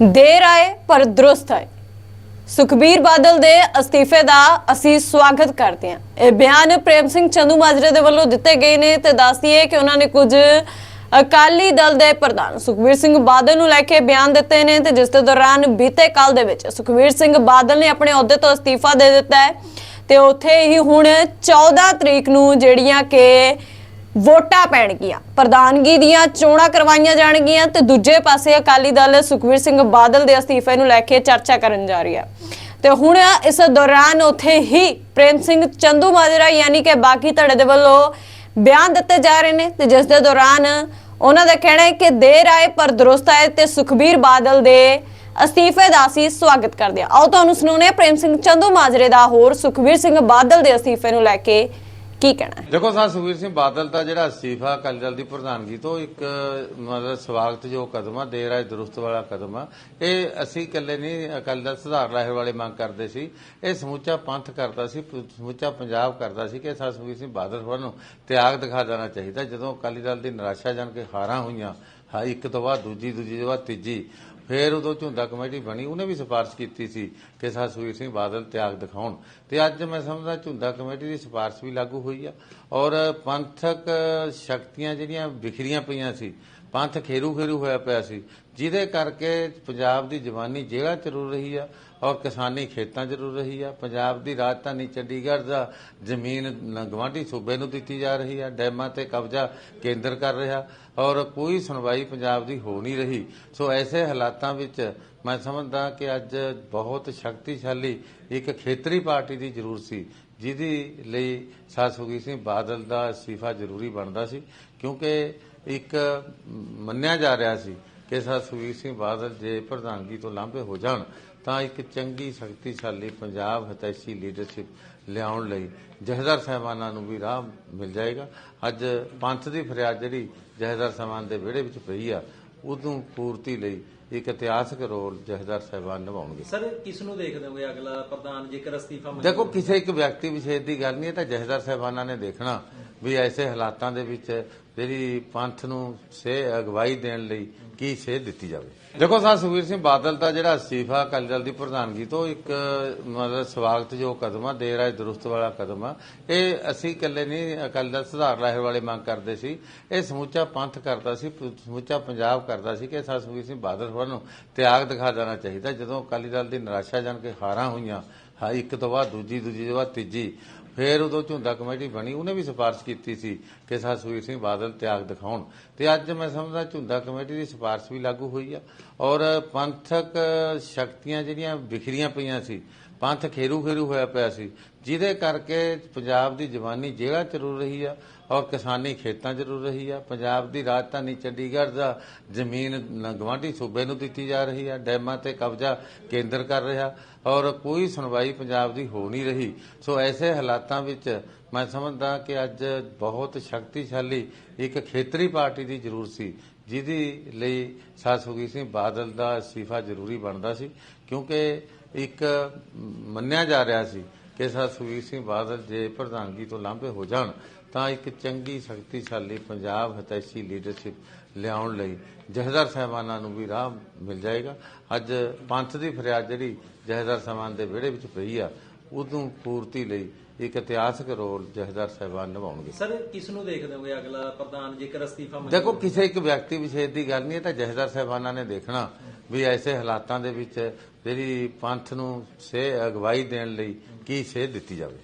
ਦੇਰ ਆਏ ਪਰ ਦਰੁਸਤ ਆਏ। ਸੁਖਬੀਰ ਬਾਦਲ ਦੇ ਅਸਤੀਫੇ ਦਾ ਅਸੀਂ ਸਵਾਗਤ ਕਰਦੇ ਹਾਂ। ਇਹ ਬਿਆਨ ਪ੍ਰੇਮ ਸਿੰਘ ਚੰਦੂ ਮਾਜਰੇ ਦੇ ਵੱਲੋਂ ਦਿੱਤੇ ਗਏ ਨੇ ਤੇ ਦੱਸਦੀਏ ਕਿ ਉਹਨਾਂ ਨੇ ਕੁਝ ਅਕਾਲੀ ਦਲ ਦੇ ਪ੍ਰਧਾਨ ਸੁਖਬੀਰ ਸਿੰਘ ਬਾਦਲ ਨੂੰ ਲੈ ਕੇ ਬਿਆਨ ਦਿੱਤੇ ਨੇ ਤੇ ਜਿਸ ਦੇ ਦੌਰਾਨ ਬੀਤੇ ਕੱਲ ਦੇ ਵਿੱਚ ਸੁਖਬੀਰ ਸਿੰਘ ਬਾਦਲ ਨੇ ਆਪਣੇ ਅਹੁਦੇ ਤੋਂ ਅਸਤੀਫਾ ਦੇ ਦਿੱਤਾ ਹੈ ਤੇ ਉੱਥੇ ਹੀ ਹੁਣ 14 ਤਰੀਕ ਨੂੰ ਜਿਹੜੀਆਂ ਕਿ ਵੋਟਾਂ ਪੈਣਗੀਆਂ। ਪ੍ਰਧਾਨਗੀ ਦੀਆਂ ਚੋਣਾਂ ਕਰਵਾਈਆਂ ਜਾਣਗੀਆਂ ਤੇ ਦੂਜੇ ਪਾਸੇ ਅਕਾਲੀ ਦਲ ਸੁਖਵੀਰ ਸਿੰਘ ਬਾਦਲ ਦੇ ਅਸਤੀਫੇ ਨੂੰ ਲੈ ਕੇ ਚਰਚਾ ਕਰਨ ਜਾ ਰਹੀ ਹੈ। ਤੇ ਹੁਣ ਇਸ ਦੌਰਾਨ ਉੱਥੇ ਹੀ ਪ੍ਰੇਮ ਸਿੰਘ ਚੰਦੂ ਮਾਜਰਾ ਯਾਨੀ ਕਿ ਬਾਕੀ ਧੜੇ ਦੇ ਵੱਲੋਂ ਬਿਆਨ ਦਿੱਤੇ ਜਾ ਰਹੇ ਨੇ ਤੇ ਜਿਸ ਦੇ ਦੌਰਾਨ ਉਹਨਾਂ ਦਾ ਕਹਿਣਾ ਹੈ ਕਿ ਦੇਰ ਆਏ ਪਰ ਦਰੁਸਤ ਆਏ ਤੇ ਸੁਖਬੀਰ ਬਾਦਲ ਦੇ ਅਸਤੀਫੇ ਦਾ ਅਸੀਂ ਸਵਾਗਤ ਕਰਦੇ ਹਾਂ। ਆਓ ਤੁਹਾਨੂੰ ਸੁਣਾਉਂਦੇ ਹਾਂ ਪ੍ਰੇਮ ਸਿੰਘ ਚੰਦੂ ਮਾਜਰੇ ਦਾ ਹੋਰ ਸੁਖਬੀਰ ਸਿੰਘ ਬਾਦਲ ਦੇ ਅਸਤੀਫੇ ਨੂੰ ਲੈ ਕੇ ਕੀ ਕਹਿਣਾ ਹੈ? ਦੇਖੋ ਸਾਹਿਬ ਸੁਖਬੀਰ ਸਿੰਘ ਬਾਦਲ ਦਾ ਜਿਹੜਾ ਅਸਤੀਫਾ ਅਕਾਲੀ ਦਲ ਦੀ ਪ੍ਰਧਾਨਗੀ ਤੋਂ ਇੱਕ, ਮਤਲਬ ਸਵਾਗਤਯੋਗ ਕਦਮ ਆ, ਦੇਰ ਆਏ ਦਰੁਸਤ ਵਾਲਾ ਕਦਮ ਆ। ਇਹ ਅਸੀਂ ਇਕੱਲੇ ਨਹੀਂ, ਅਕਾਲੀ ਦਲ ਸੁਧਾਰ ਲਹਿਰ ਵਾਲੇ ਮੰਗ ਕਰਦੇ ਸੀ। ਇਹ ਸਮੁੱਚਾ ਪੰਥ ਕਰਦਾ ਸੀ ਸਮੁੱਚਾ ਪੰਜਾਬ ਕਰਦਾ ਸੀ ਕਿ ਸਾਹਿਬ ਸੁਖਬੀਰ ਸਿੰਘ ਬਾਦਲ ਹੋਰਾਂ ਨੂੰ ਤਿਆਗ ਦਿਖਾ ਦੇਣਾ ਚਾਹੀਦਾ। ਜਦੋਂ ਅਕਾਲੀ ਦਲ ਦੀ ਨਿਰਾਸ਼ਾ ਜਾਣ ਕੇ ਹਾਰਾਂ ਹੋਈਆਂ, ਹਾਂ, ਇੱਕ ਤੋਂ ਬਾਅਦ ਦੂਜੀ ਦੂਜੀ ਤੋਂ ਬਾਅਦ ਤੀਜੀ ਫਿਰ ਉਦੋਂ ਝੁੰਦਾ ਕਮੇਟੀ ਬਣੀ, ਉਹਨੇ ਵੀ ਸਿਫਾਰਿਸ਼ ਕੀਤੀ ਸੀ ਕਿ ਸਰ ਸੁਖਬੀਰ ਸਿੰਘ ਬਾਦਲ ਤਿਆਗ ਦਿਖਾਉਣ। ਤੇ ਅੱਜ ਮੈਂ ਸਮਝਦਾ ਝੁੰਦਾ ਕਮੇਟੀ ਦੀ ਸਿਫਾਰਿਸ਼ ਵੀ ਲਾਗੂ ਹੋਈ ਆ। ਔਰ ਪੰਥਕ ਸ਼ਕਤੀਆਂ ਜਿਹੜੀਆਂ ਵਿਖਰੀਆਂ ਪਈਆਂ ਸੀ, ਪੰਥ ਖੇਰੂ ਖੇਰੂ ਹੋਇਆ ਪਿਆ ਸੀ, ਜਿਹਦੇ ਕਰਕੇ ਪੰਜਾਬ ਦੀ ਜਵਾਨੀ ਜਿਹੜਾ ਚ ਰਹੀ ਆ। ਔਰ ਕਿਸਾਨੀ ਖੇਤਾਂ 'ਚ ਰੁਲ ਰਹੀ ਆ। ਪੰਜਾਬ ਦੀ ਰਾਜਧਾਨੀ ਚੰਡੀਗੜ੍ਹ ਦਾ ਜ਼ਮੀਨ ਗਵਾਂਢੀ ਸੂਬੇ ਨੂੰ ਦਿੱਤੀ ਜਾ ਰਹੀ ਆ। ਡੈਮਾਂ ਤੇ ਕਬਜ਼ਾ ਕੇਂਦਰ ਕਰ ਰਿਹਾ। ਔਰ ਕੋਈ ਸੁਣਵਾਈ ਪੰਜਾਬ ਦੀ ਹੋ ਨਹੀਂ ਰਹੀ। ਸੋ ਐਸੇ ਹਾਲਾਤਾਂ ਵਿੱਚ ਮੈਂ ਸਮਝਦਾ ਕਿ ਅੱਜ ਬਹੁਤ ਸ਼ਕਤੀਸ਼ਾਲੀ ਇੱਕ ਖੇਤਰੀ ਪਾਰਟੀ ਦੀ ਜ਼ਰੂਰਤ ਸੀ, ਜਿਹਦੇ ਲਈ ਸਾਧ ਸੁਖਬੀਰ ਸਿੰਘ ਬਾਦਲ ਦਾ ਅਸਤੀਫਾ ਜ਼ਰੂਰੀ ਬਣਦਾ ਸੀ, ਕਿਉਂਕਿ ਇੱਕ ਮੰਨਿਆ ਜਾ ਰਿਹਾ ਸੀ ਕਿ ਸਾਧ ਸੁਖਬੀਰ ਸਿੰਘ ਬਾਦਲ ਜੇ ਪ੍ਰਧਾਨਗੀ ਤੋਂ ਲਾਂਭੇ ਹੋ ਜਾਣ। ਤਾਂ ਇੱਕ ਚੰਗੀ ਸ਼ਕਤੀਸ਼ਾਲੀ ਪੰਜਾਬ ਹਤੈਸ਼ੀ ਲੀਡਰਸ਼ਿਪ ਲਿਆਉਣ ਲਈ ਜਹਦਰ ਸਾਹਿਬਾਨਾਂ ਨੂੰ ਵੀ ਰਾਹ ਮਿਲ ਜਾਏਗਾ। ਅੱਜ ਪੰਥ ਦੀ ਫਰਿਆਦ ਜਿਹੜੀ ਜਹਦਰ ਸਾਹਿਬਾਨ ਦੇ ਵਿਹੜੇ ਵਿੱਚ ਪਈ ਆ ਉਦੋਂ ਪੂਰਤੀ ਲਈ ਇੱਕ ਇਤਿਹਾਸਕ ਰੋਲ ਜਹਦਰ ਸਾਹਿਬਾਨ ਨਿਭਾਉਣਗੇ। ਸਰ ਕਿਸ ਨੂੰ ਦੇਖਦੇ ਹੋਗੇ ਅਗਲਾ ਪ੍ਰਧਾਨ ਜੇਕਰ ਅਸਤੀਫਾ ਦੇਖੋ ਕਿਸੇ ਇੱਕ ਵਿਅਕਤੀ ਵਿਸ਼ੇਸ਼ ਦੀ ਗੱਲ ਨਹੀਂ ਹੈ ਤਾਂ ਜਹਦਰ ਸਾਹਿਬਾਨਾਂ ਨੇ ਦੇਖਣਾ। ਵੀ ਐਸੇ ਹਾਲਾਤਾਂ ਦੇ ਵਿੱਚ ਜਿਹੜੀ ਪੰਥ ਨੂੰ ਸੇ ਅਗਵਾਈ ਦੇਣ ਲਈ ਕੀ ਸੇਧ ਦਿੱਤੀ ਜਾਵੇ। ਦੇਖੋ ਸਾਹਿਬ ਸੁਖਬੀਰ ਸਿੰਘ ਬਾਦਲ ਦਾ ਜਿਹੜਾ ਅਸਤੀਫਾ ਅਕਾਲੀ ਦਲ ਦੀ ਪ੍ਰਧਾਨਗੀ ਤੋਂ ਇੱਕ, ਮਤਲਬ ਸਵਾਗਤਯੋਗ ਕਦਮ ਆ, ਦੇਰ ਆਏ ਦਰੁਸਤ ਵਾਲਾ ਕਦਮ ਆ, ਇਹ ਅਸੀਂ ਇਕੱਲੇ ਨਹੀਂ, ਅਕਾਲੀ ਦਲ ਸੁਧਾਰ ਲਾਹੇ ਵਾਲੇ ਮੰਗ ਕਰਦੇ ਸੀ। ਇਹ ਸਮੁੱਚਾ ਪੰਥ ਕਰਦਾ ਸੀ ਸਮੁੱਚਾ ਪੰਜਾਬ ਕਰਦਾ ਸੀ ਕਿ ਸਾਹਿਬ ਸੁਖਬੀਰ ਸਿੰਘ ਬਾਦਲ ਹੋਰਾਂ ਨੂੰ ਤਿਆਗ ਦਿਖਾ ਦੇਣਾ ਚਾਹੀਦਾ। ਜਦੋਂ ਅਕਾਲੀ ਦਲ ਦੀ ਨਿਰਾਸ਼ਾ ਜਾਣ ਕੇ ਹਾਰਾਂ ਹੋਈਆਂ ਹਾਂ, ਇੱਕ ਤੋਂ ਬਾਅਦ ਦੂਜੀ ਦੂਜੀ ਤੋਂ ਬਾਅਦ ਤੀਜੀ। ਫਿਰ ਉਦੋਂ ਝੁੰਦਾ ਕਮੇਟੀ ਬਣੀ, ਉਹਨੇ ਵੀ ਸਿਫਾਰਿਸ਼ ਕੀਤੀ ਸੀ ਕਿ ਸਰ ਸੁਖਬੀਰ ਸਿੰਘ ਬਾਦਲ ਤਿਆਗ ਦਿਖਾਉਣ। ਤੇ ਅੱਜ ਮੈਂ ਸਮਝਦਾ ਝੁੰਦਾ ਕਮੇਟੀ ਦੀ ਸਿਫਾਰਿਸ਼ ਵੀ ਲਾਗੂ ਹੋਈ ਆ। ਔਰ ਪੰਥਕ ਸ਼ਕਤੀਆਂ ਜਿਹੜੀਆਂ ਵਿਖਰੀਆਂ ਪਈਆਂ ਸੀ ਪੰਥ ਖੇਰੂ ਖੇਰੂ ਹੋਇਆ ਪਿਆ ਸੀ। ਜਿਹਦੇ ਕਰਕੇ ਪੰਜਾਬ ਦੀ ਜਵਾਨੀ ਜੇਲ੍ਹਾਂ ਚ ਰੁਲ ਰਹੀ ਆ ਔਰ ਕਿਸਾਨੀ ਖੇਤਾਂ 'ਚ ਰੁਲ ਰਹੀ ਆ। ਪੰਜਾਬ ਦੀ ਰਾਜਧਾਨੀ ਚੰਡੀਗੜ੍ਹ ਦਾ ਜ਼ਮੀਨ ਗਵਾਂਢੀ ਸੂਬੇ ਨੂੰ ਦਿੱਤੀ ਜਾ ਰਹੀ ਆ। ਡੈਮਾਂ ਤੇ ਕਬਜ਼ਾ ਕੇਂਦਰ ਕਰ ਰਿਹਾ ਔਰ ਕੋਈ ਸੁਣਵਾਈ ਪੰਜਾਬ ਦੀ ਹੋ ਨਹੀਂ ਰਹੀ। ਸੋ ਐਸੇ ਹਾਲਾਤਾਂ ਵਿੱਚ ਮੈਂ ਸਮਝਦਾ ਕਿ ਅੱਜ ਬਹੁਤ ਸ਼ਕਤੀਸ਼ਾਲੀ ਇੱਕ ਖੇਤਰੀ ਪਾਰਟੀ ਦੀ ਜ਼ਰੂਰ ਸੀ। ਜਿਹਦੀ ਲਈ ਸਰ ਸੁਖਬੀਰ ਸਿੰਘ ਬਾਦਲ ਦਾ ਅਸਤੀਫਾ ਜ਼ਰੂਰੀ ਬਣਦਾ ਸੀ, ਕਿਉਂਕਿ ਇੱਕ ਮੰਨਿਆ ਜਾ ਰਿਹਾ ਸੀ ਕਿ ਸਰ ਸੁਖਬੀਰ ਸਿੰਘ ਬਾਦਲ ਜੇ ਪ੍ਰਧਾਨਗੀ ਤੋਂ ਲਾਂਭੇ ਹੋ ਜਾਣ, ਤਾਂ ਇੱਕ ਚੰਗੀ, ਸ਼ਕਤੀਸ਼ਾਲੀ ਪੰਜਾਬ ਹਤੈਸ਼ੀ ਲੀਡਰਸ਼ਿਪ ਲਿਆਉਣ ਲਈ ਜਹਦਰ ਸਾਹਿਬਾਨਾਂ ਨੂੰ ਵੀ ਰਾਹ ਮਿਲ ਜਾਏਗਾ। ਅੱਜ ਪੰਥ ਦੀ ਫਰਿਆਦ ਜਿਹੜੀ ਜਹਦਰ ਸਾਹਿਬਾਨ ਦੇ ਵਿਹੜੇ ਵਿੱਚ ਪਈ ਆ ਉਦੋਂ ਪੂਰਤੀ ਲਈ ਇੱਕ ਇਤਿਹਾਸਕ ਰੋਲ ਜਹਦਰ ਸਾਹਿਬਾਨ ਨਿਭਾਉਣਗੇ। ਸਰ ਕਿਸ ਨੂੰ ਦੇਖਦੇ ਹੋਗੇ ਅਗਲਾ ਪ੍ਰਧਾਨ ਜੇਕਰ ਅਸਤੀਫਾ ਮੰਜ਼ੂਰ ਦੇਖੋ ਕਿਸੇ ਇੱਕ ਵਿਅਕਤੀ ਵਿਸ਼ੇਸ਼ ਦੀ ਗੱਲ ਨਹੀਂ ਹੈ ਤਾਂ ਜਹਦਰ ਸਾਹਿਬਾਨਾਂ ਨੇ ਦੇਖਣਾ ਵੀ ਐਸੇ ਹਾਲਾਤਾਂ ਦੇ ਵਿੱਚ ਜਿਹੜੀ ਪੰਥ ਨੂੰ ਸੇ ਅਗਵਾਈ ਦੇਣ ਲਈ ਕੀ ਸੇਧ ਦਿੱਤੀ ਜਾਵੇ।